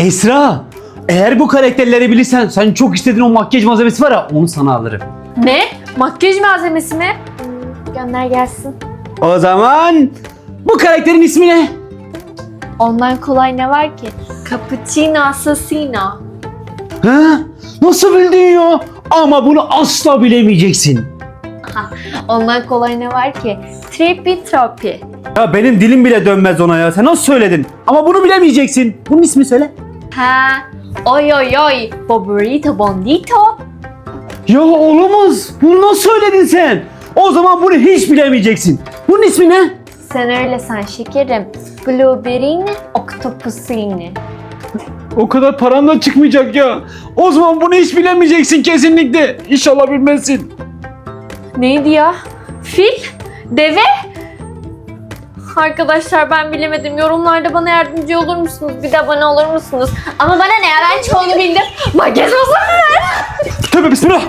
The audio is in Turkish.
Esra, eğer bu karakterleri bilirsen sen çok istediğin o makyaj malzemesi var ya onu sana alırım. Ne? Makyaj malzemesi mi? Gönder gelsin. O zaman bu karakterin ismi ne? Ondan kolay ne var ki? Cappuccino Assassino. Ha? Nasıl bildin ya? Ama bunu asla bilemeyeceksin. Ondan kolay ne var ki? Trippy Troppy. Ya benim dilim bile dönmez ona ya. Sen nasıl söyledin? Ama bunu bilemeyeceksin. Bunun ismi söyle. Ha, oy oy oy, Boburito Bondito. Ya olamaz. Bunu nasıl söyledin sen? O zaman bunu hiç bilemeyeceksin. Bunun ismi ne? Sen öyle san şekerim. Blueberry'ni, Octopus'ini. O kadar paran da çıkmayacak ya. O zaman bunu hiç bilemeyeceksin kesinlikle. İnşallah bilmezsin. Neydi ya? Fil? Deve? Arkadaşlar ben bilemedim. Yorumlarda bana yardımcı olur musunuz? Bir de abone olur musunuz? Ama bana ne ya ben çoğunu bildim. Makyaj olsun. Tövbe bismillah.